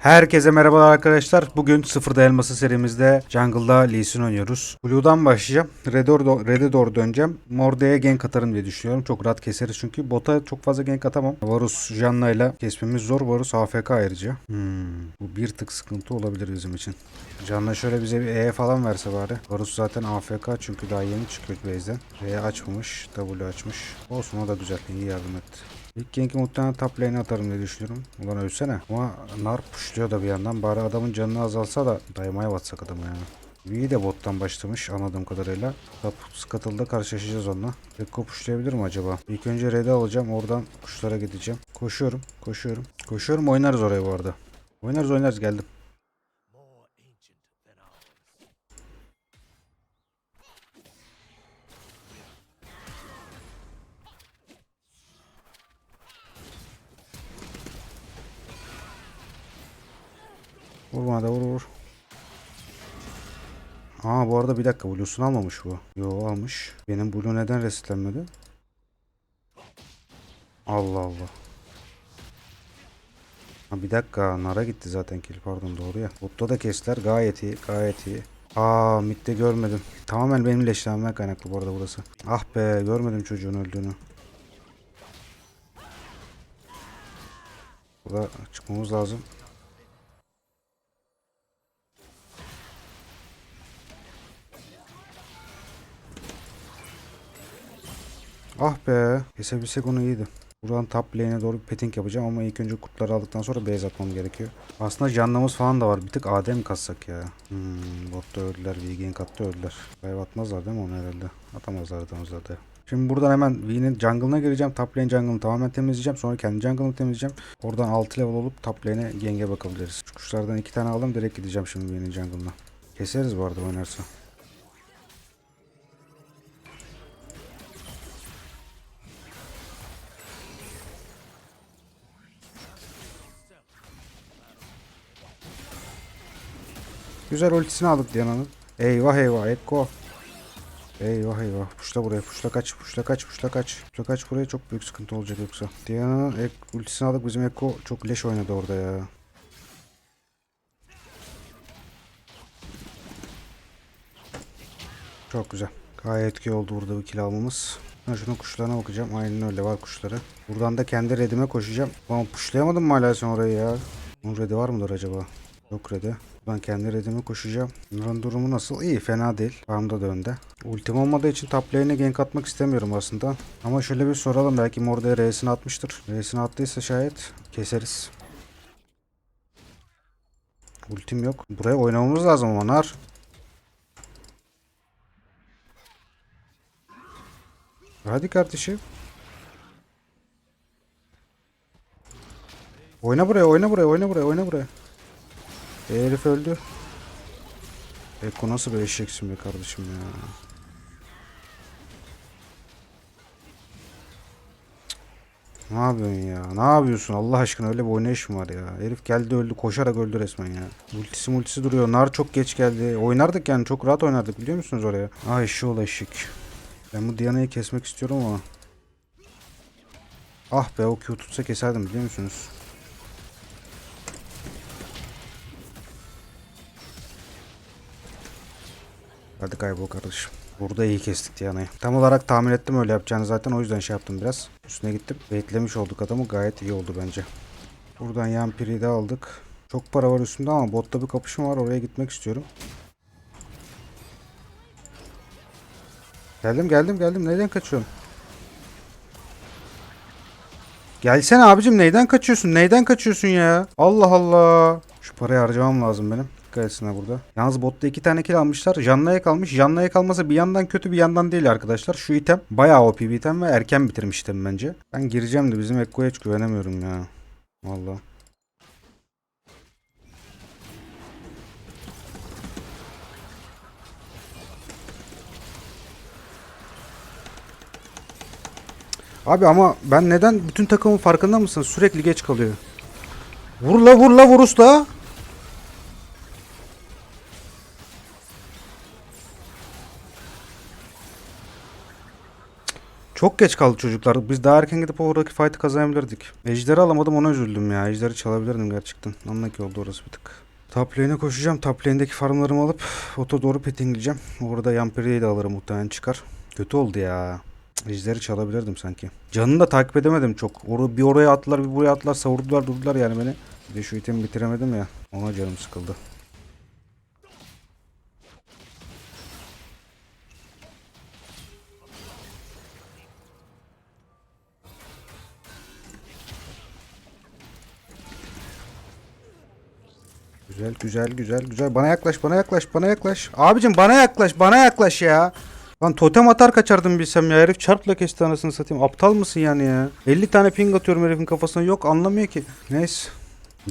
Herkese merhabalar arkadaşlar. Bugün sıfırda elması serimizde Jungle'da Lee Sin oynuyoruz. Blue'dan başlayacağım. Red'e doğru, döneceğim. Morde'ye gank atarım diye düşünüyorum. Çok rahat keseriz çünkü. Bota çok fazla gank atamam. Varus Janna ile kesmemiz zor. Varus AFK ayrıca. Hmm, bu bir tık sıkıntı olabilir bizim için. Janna şöyle bize bir E falan verse bari. Varus zaten AFK çünkü daha yeni çıkıyor base'den. R açmamış. W açmış. Olsun o da güzel. İyi yardım etti. İlk gank'i muhtemelen top lane'e atarım diye düşünüyorum. Ulan ölsene. Ama nar puşluyor da bir yandan. Bari adamın canını azalsa da daymaya batsak adamı yani. V de bottan başlamış anladığım kadarıyla. Scuttle'da karşılaşacağız onunla. Ekko puşlayabilir mi acaba? İlk önce red'i alacağım. Oradan kuşlara gideceğim. Koşuyorum. Koşuyorum. Koşuyorum. Oynarız oraya bu arada. Oynarız oynarız geldim. Vur bana da vur vur. Aa bu arada bir dakika Blue'sunu almamış bu. Yo almış. Benim Blue neden resetlenmedi? Allah Allah. Ha bir dakika Nara gitti zaten kill pardon doğru ya. Botta da kestiler gayet iyi gayet iyi. Aa midde görmedim. Tamamen benim leşlenmem kaynaklı bu arada burası. Ah be görmedim çocuğun öldüğünü. Burada çıkmamız lazım. Ah be. Kesebilsek onu iyiydi. Buradan top lane'e doğru bir petting yapacağım ama ilk önce kurtları aldıktan sonra base atmam gerekiyor. Aslında canlamız falan da var. Bir tık AD mi kassak ya? Hmm, botta öldüler. Vegan katta öldüler. Dive atmazlar değil mi onu herhalde? Atamazlar atamazlar da. Şimdi buradan hemen V'nin jungle'ına gireceğim. Top lane jungle'ını tamamen temizleyeceğim. Sonra kendi jungle'ımı temizleyeceğim. Oradan 6 level olup top lane'e genge bakabiliriz. Şu kuşlardan 2 tane aldım. Direkt gideceğim şimdi V'nin jungle'ına. Keseriz bu arada oynarsa. Güzel ultisini aldık Diana'nın. Eyvah eyvah Ekko. Eyvah eyvah. Puşla buraya. Puşla kaç. Puşla kaç. Puşla kaç. Puşla kaç buraya. Çok büyük sıkıntı olacak yoksa. Diana'nın ek, ultisini aldık. Bizim Ekko çok leş oynadı orada ya. Çok güzel. Gayet etkili oldu burada bir kill almamız. Ben şunun kuşlarına bakacağım. Aynen öyle var kuşları. Buradan da kendi redime koşacağım. Ama puşlayamadın mı hala sen orayı ya? Onun redi var mıdır acaba? Yok redi. Ben kendi redime koşacağım. Bunların durumu nasıl? İyi fena değil. Farmda da önde. Ultim olmadığı için top lane'e gank atmak istemiyorum aslında. Ama şöyle bir soralım. Belki Morda'ya R'sini atmıştır. R'sini attıysa şayet keseriz. Ultim yok. Buraya oynamamız lazım ama. Hadi kardeşim. Oyna buraya, oyna buraya, oyna buraya, oyna buraya. E, herif öldü. Eko nasıl bir eşeksin be kardeşim ya. Ne yapıyorsun ya? Ne yapıyorsun? Allah aşkına öyle bir oynayış mı var ya? Herif geldi öldü. Koşarak öldü resmen ya. Ultisi multisi duruyor. Nar çok geç geldi. Oynardık yani. Çok rahat oynardık biliyor musunuz oraya? Ay şu ol eşek. Ben bu Diana'yı kesmek istiyorum ama. Ah be o Q tutsa keserdim biliyor musunuz? Hadi kaybol kardeşim. Burada iyi kestik Diana'yı. Tam olarak tahmin ettim öyle yapacağını zaten o yüzden şey yaptım biraz. Üstüne gittim. Beklemiş olduk adamı gayet iyi oldu bence. Buradan yan piri de aldık. Çok para var üstünde ama botta bir kapışma var oraya gitmek istiyorum. Geldim geldim geldim neyden kaçıyorsun? Gelsene abicim neyden kaçıyorsun? Neyden kaçıyorsun ya? Allah Allah. Şu parayı harcamam lazım benim. Dikkat etsinler burada. Yalnız botta iki tane kill almışlar. Janna'ya kalmış. Janna'ya kalmasa bir yandan kötü bir yandan değil arkadaşlar. Şu item bayağı OP bir item ve erken bitirmiş item bence. Ben gireceğim de bizim Ekko'ya hiç güvenemiyorum ya. Vallahi. Abi ama ben neden bütün takımın farkında mısın? Sürekli geç kalıyor. Vur la vur la vurus la. Çok geç kaldı çocuklar. Biz daha erken gidip oradaki fight'ı kazanabilirdik. Ejderi alamadım ona üzüldüm ya. Ejderi çalabilirdim gerçekten. Anlaki oldu orası bir tık. Top lane'e koşacağım. Top lane'deki farmlarımı alıp ota doğru pettingleyeceğim. Orada Yampiri'yi de alırım muhtemelen çıkar. Kötü oldu ya. Ejderi çalabilirdim sanki. Canını da takip edemedim çok. Or bir oraya attılar bir buraya attılar savurdular durdular yani beni. Bir de şu itemi bitiremedim ya. Ona canım sıkıldı. Güzel güzel güzel güzel. Bana yaklaş bana yaklaş bana yaklaş. Abicim bana yaklaş bana yaklaş ya. Lan totem atar kaçardım bilsem ya. Herif çarpla kesti anasını satayım. Aptal mısın yani ya? 50 tane ping atıyorum herifin kafasına. Yok anlamıyor ki. Neyse.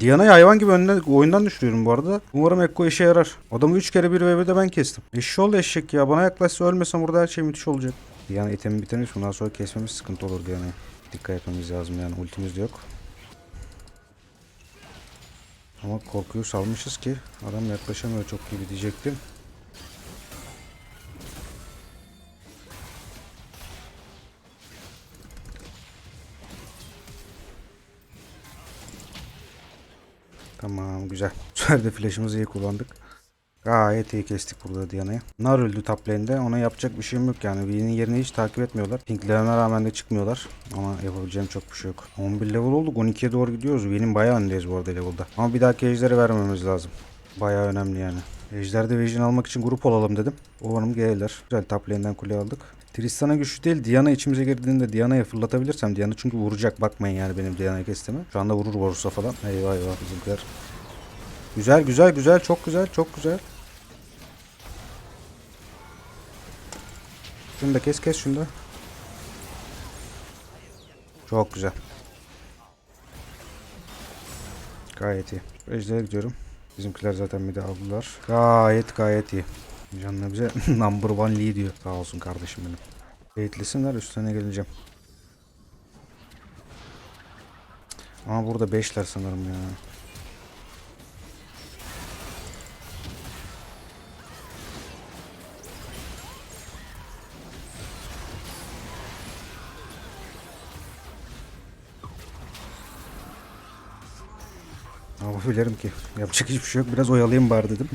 Diana'yı hayvan gibi önden, oyundan düşürüyorum bu arada. Umarım Ekko işe yarar. Adamı 3 kere bir ve de ben kestim. Eşşi oldu eşek ya. Bana yaklaşsa ölmesem burada her şey müthiş olacak. Diana itemi bitirmiş. Bundan sonra kesmemiz sıkıntı olur Diana'yı. Dikkat etmemiz lazım yani. Ultimiz de yok. Ama korkuyu salmışız ki adam yaklaşamıyor çok gibi diyecektim. Tamam güzel. Bu sefer de flash'ımızı iyi kullandık. Gayet iyi kestik burada Diana'yı. Nar öldü top lane'de. Ona yapacak bir şeyim yok yani. V'nin yerini hiç takip etmiyorlar. Pinklerine rağmen de çıkmıyorlar. Ama yapabileceğim çok bir şey yok. 11 level olduk. 12'ye doğru gidiyoruz. V'nin bayağı öndeyiz bu arada level'da. Ama bir dahaki ejderi vermemiz lazım. Bayağı önemli yani. Ejder'de Vision almak için grup olalım dedim. Umarım gelirler. Güzel top lane'den kule aldık. Tristan'a güçlü değil. Diana içimize girdiğinde Diana'yı fırlatabilirsem Diana çünkü vuracak. Bakmayın yani benim Diana'yı kestiğimi. Şu anda vurur Varus'a falan. Eyvah eyvah bizimkiler. Güzel güzel güzel çok güzel çok güzel. Şunu da kes kes şunu da. Çok güzel. Gayet iyi. Ejder'e gidiyorum. Bizimkiler zaten de aldılar. Gayet gayet iyi. Canına bize number one Lee diyor. Sağ olsun kardeşim benim. Baitlesinler üstüne geleceğim. Ama burada 5'ler sanırım ya. Ama bilirim ki. Yapacak hiçbir şey yok. Biraz oyalayayım bari dedim.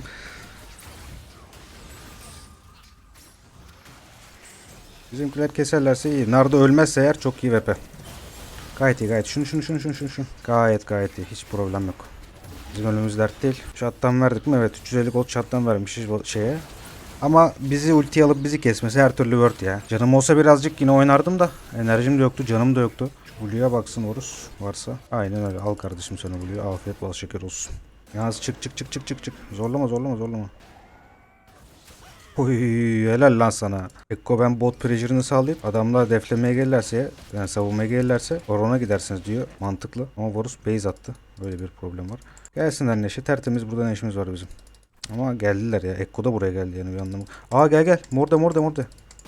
Bizimkiler keserlerse iyi. Narda ölmezse eğer çok iyi VP. Gayet iyi gayet. Şunu şunu şunu şunu şunu. şunu. Gayet gayet iyi. Hiç problem yok. Bizim önümüz dert değil. Shot'tan verdik mi? Evet. 350 gold shot'tan vermişiz bu şeye. Ama bizi ulti alıp bizi kesmesi her türlü word ya. Canım olsa birazcık yine oynardım da. Enerjim de yoktu. Canım da yoktu. Şu Blue'ya baksın Horus varsa. Aynen öyle. Al kardeşim sana Blue'yu. Afiyet bal şeker olsun. Yalnız çık çık çık çık çık çık. Zorlama zorlama zorlama. Oy helal lan sana. Ekko ben bot pressure'ını sağlayıp adamlar deflemeye gelirlerse yani savunmaya gelirlerse Baron'a gidersiniz diyor. Mantıklı. Ama Varus base attı. Böyle bir problem var. Gelsinler Neşe. Tertemiz burada neşimiz var bizim. Ama geldiler ya. Ekko da buraya geldi yani bir anlamı. Aa gel gel. Morde morde morde.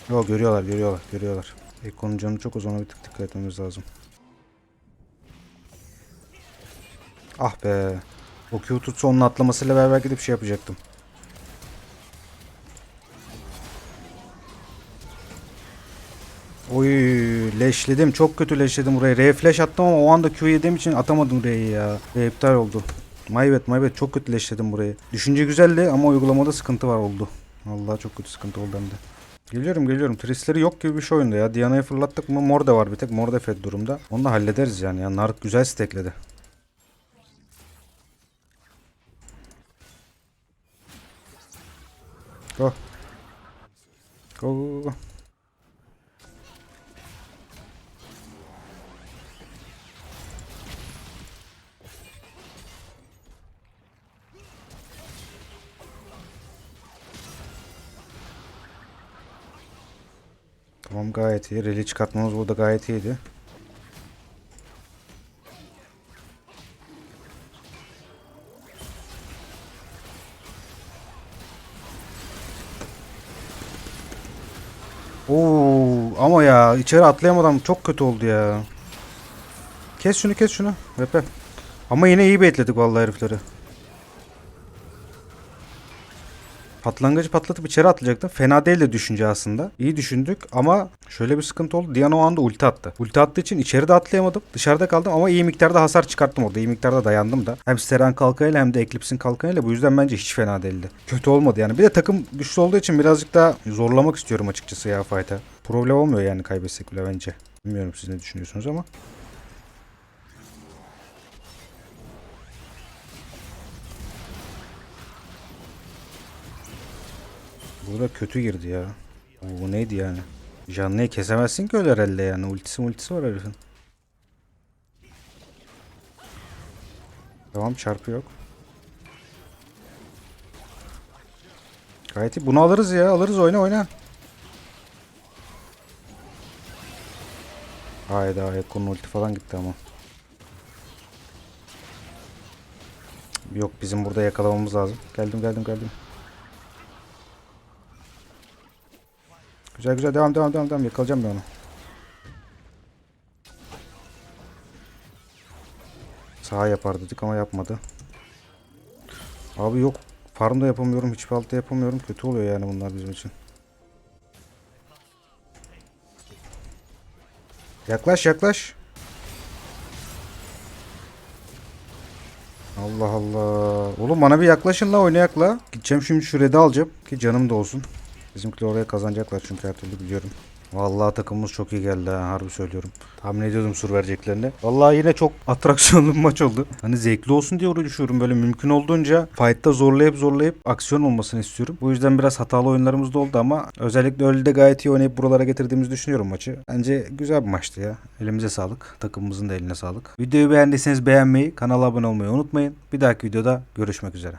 Yo görüyorlar görüyorlar görüyorlar. Ekko'nun canı çok zaman bir tık dikkat etmemiz lazım. Ah be. O Q tutsa onun atlamasıyla beraber gidip şey yapacaktım. Oy leşledim. Çok kötü leşledim burayı. R attım ama o anda Q yediğim için atamadım R'yi ya. Ve iptal oldu. Maybet maybet çok kötü leşledim burayı. Düşünce güzeldi ama uygulamada sıkıntı var oldu. Vallahi çok kötü sıkıntı oldu hem de. Geliyorum geliyorum. Tristleri yok gibi bir şey oyunda ya. Diana'yı fırlattık mı mor da var bir tek. Mor da fed durumda. Onu da hallederiz yani. ya. Nark güzel stekledi. Go. Go Tamam gayet iyi. Rally çıkartmamız burada gayet iyiydi. Oo, ama ya içeri atlayamadan çok kötü oldu ya. Kes şunu kes şunu. Vepe. Ama yine iyi bekledik vallahi herifleri. Patlangıcı patlatıp içeri atlayacaktım. Fena değil de düşünce aslında. İyi düşündük ama şöyle bir sıkıntı oldu. Diana o anda ulti attı. Ulti attığı için içeri de atlayamadım. Dışarıda kaldım ama iyi miktarda hasar çıkarttım orada. İyi miktarda dayandım da. Hem Seren kalkanıyla hem de Eclipse'in kalkanıyla bu yüzden bence hiç fena değildi. Kötü olmadı yani. Bir de takım güçlü olduğu için birazcık daha zorlamak istiyorum açıkçası ya fight'a. Problem olmuyor yani kaybetsek bile bence. Bilmiyorum siz ne düşünüyorsunuz ama. Burada kötü girdi ya. Oo, Bu neydi yani? Canlıyı kesemezsin ki öyle herhalde yani. Ultisi multisi var herifin. Tamam çarpı yok. Gayet iyi. Bunu alırız ya. Alırız oyna oyna. Hayda Ekko'nun ulti falan gitti ama. Yok bizim burada yakalamamız lazım. Geldim geldim geldim. Güzel güzel devam devam devam devam yakalayacağım ben onu. Sağa yapar dedik ama yapmadı. Abi yok farm da yapamıyorum hiçbir altta yapamıyorum kötü oluyor yani bunlar bizim için. Yaklaş yaklaş. Allah Allah. Oğlum bana bir yaklaşın la oynayak la. Gideceğim şimdi şu red'i alacağım ki canım da olsun. Bizimkiler oraya kazanacaklar çünkü her türlü biliyorum. Vallahi takımımız çok iyi geldi ha harbi söylüyorum. Tahmin ediyordum sur vereceklerini. Vallahi yine çok atraksiyonlu bir maç oldu. Hani zevkli olsun diye uğraşıyorum böyle mümkün olduğunca fight'ta zorlayıp zorlayıp aksiyon olmasını istiyorum. Bu yüzden biraz hatalı oyunlarımız da oldu ama özellikle öyle de gayet iyi oynayıp buralara getirdiğimizi düşünüyorum maçı. Bence güzel bir maçtı ya. Elimize sağlık. Takımımızın da eline sağlık. Videoyu beğendiyseniz beğenmeyi, kanala abone olmayı unutmayın. Bir dahaki videoda görüşmek üzere.